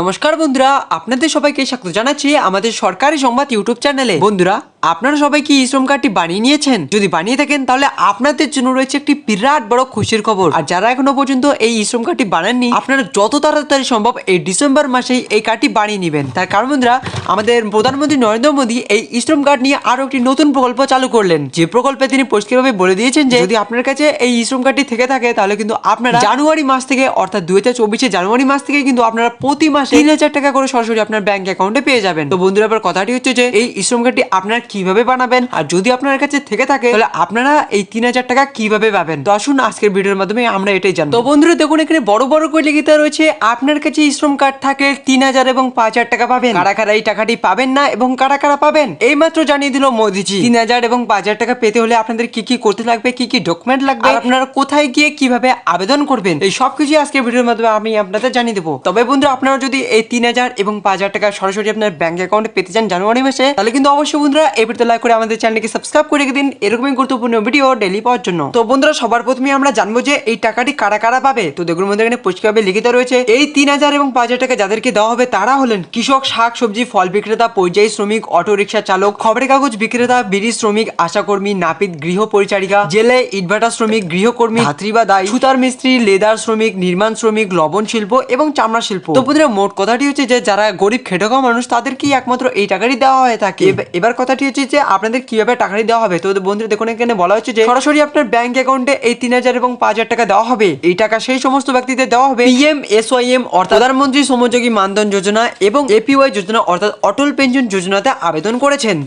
নমস্কার বন্ধুরা, আপনাদের সবাইকে স্বাগত জানাচ্ছি আমাদের সরকারি সংবাদ ইউটিউব চ্যানেলে। বন্ধুরা, আপনারা সবাই কি ই শ্রম কার্ডটি বানিয়ে নিয়েছেন? যদি বানিয়ে থাকেন, তাহলে আপনাদের জন্য রয়েছে একটি বিরাট বড় খুশির খবর। আর যারা এখনও পর্যন্ত এই ই শ্রম কার্ডটি বানাননি, আপনারা যত তাড়াতাড়ি সম্ভব এই ডিসেম্বর মাসেই এই কার্ডটি বানিয়ে নেবেন। তার কারণ বন্ধুরা, আমাদের প্রধানমন্ত্রী নরেন্দ্র মোদী এই ই শ্রম কার্ড নিয়ে আরও একটি নতুন প্রকল্প চালু করলেন। যে প্রকল্পে তিনি পরিষ্কারভাবে বলে দিয়েছেন যে, যদি আপনার কাছে এই ই শ্রম কার্ডটি থেকে থাকে, তাহলে কিন্তু আপনারা জানুয়ারি মাস থেকে, অর্থাৎ দুই হাজার চব্বিশে জানুয়ারি মাস থেকে কিন্তু আপনারা প্রতি মাসে তিন হাজার টাকা করে সরাসরি আপনার ব্যাংক অ্যাকাউন্টে পেয়ে যাবেন। তো বন্ধুরা এবার কথাটি হচ্ছে যে এই শ্রম কার্ডটি আপনারা কীভাবে বানাবেন? আর যদি আপনার কাছে থেকে থাকে তাহলে আপনারা এই তিন হাজার টাকা কীভাবে পাবেন? তো আসুন আজকের ভিডিওর মাধ্যমে আমরা এটাই জানব। তো বন্ধুরা দেখুন এখানে বড় বড় করে লিখিত রয়েছে। আপনার কাছে শ্রম কার্ড থাকে তিন হাজার এবং পাঁচ হাজার টাকা পাবেন। কারা কারা এই টাকাটি পাবেন না এবং কারা কারা পাবেন? এই মাত্র জানিয়ে দিল মোদিজি। তিন হাজার এবং পাঁচ হাজার টাকা পেতে হলে আপনাদের কি কি করতে লাগবে কি কি ডকুমেন্ট লাগবে? আপনারা কোথায় গিয়ে কীভাবে আবেদন করবেন? এই সব কিছু আজকে ভিডিওর মাধ্যমে আমি আপনাদের জানিয়ে দেবো। তবে বন্ধুরা আপনারা যদি এই তিন হাজার এবং পাঁচ হাজার টাকা সরাসরি আপনার ব্যাংক অ্যাকাউন্টে পেতে চান জানুয়ারি মাসে, তাহলে কিন্তু অবশ্যই বন্ধুরা এই ভিডিও লাইক করে আমাদের চ্যানেলকে সাবস্ক্রাইব করে দিন। এরকমই গুরুত্বপূর্ণ ভিডিও ডেলি পাওয়ার জন্য। তো বন্ধুরা, সবার প্রথমে আমরা জানব যে এই টাকাটি কারা কারা পাবে? তো দেখুন বন্ধুরা, এখানে পরিষ্কারভাবে লিখিত রয়েছে, এই তিন হাজার এবং পাঁচ হাজার টাকা যাদেরকে দেওয়া হবে, তারা হলেন কৃষক, শাক, সবজি, ফল বিক্রেতা, পর্যায়ী শ্রমিক অটো রিক্সা চালক, খবরের কাগজ বিক্রেতা, বিড়ি শ্রমিক, আশাকর্মী, নাপিত, গৃহ পরিচারিকা, জেলে ইটভাটা শ্রমিক, গৃহকর্মী, ধাত্রী বা দায়ী, সুতার মিস্ত্রি, লেদার শ্রমিক, নির্মাণ শ্রমিক, লবণ শিল্প এবং চামড়া শিল্প। তো বন্ধুরা মোট কথাটি হচ্ছে যে যারা গরিব খেটে খাওয়া মানুষ তাদেরকেই একমাত্র এই টাকাটি দেওয়া হয়ে থাকে। এব- এবার কথাটি হচ্ছে যে আপনাদের কীভাবে টাকাটি দেওয়া হবে? তো বন্ধুরা দেখুন এখানে বলা হচ্ছে যে সরাসরি আপনার ব্যাংক অ্যাকাউন্টে এই তিন হাজার এবং পাঁচ হাজার টাকা দেওয়া হবে। এই টাকা সেই সমস্ত ব্যক্তিদের দেওয়া হবে। পিএম এসওয়াইএম অর্থাৎ প্রধানমন্ত্রী শ্রমযোগী মানধন যোজনা এবং এপিওয়াই যোজনা অর্থাৎ অটল পেনশন যোজনাতে আবেদন করেছেন।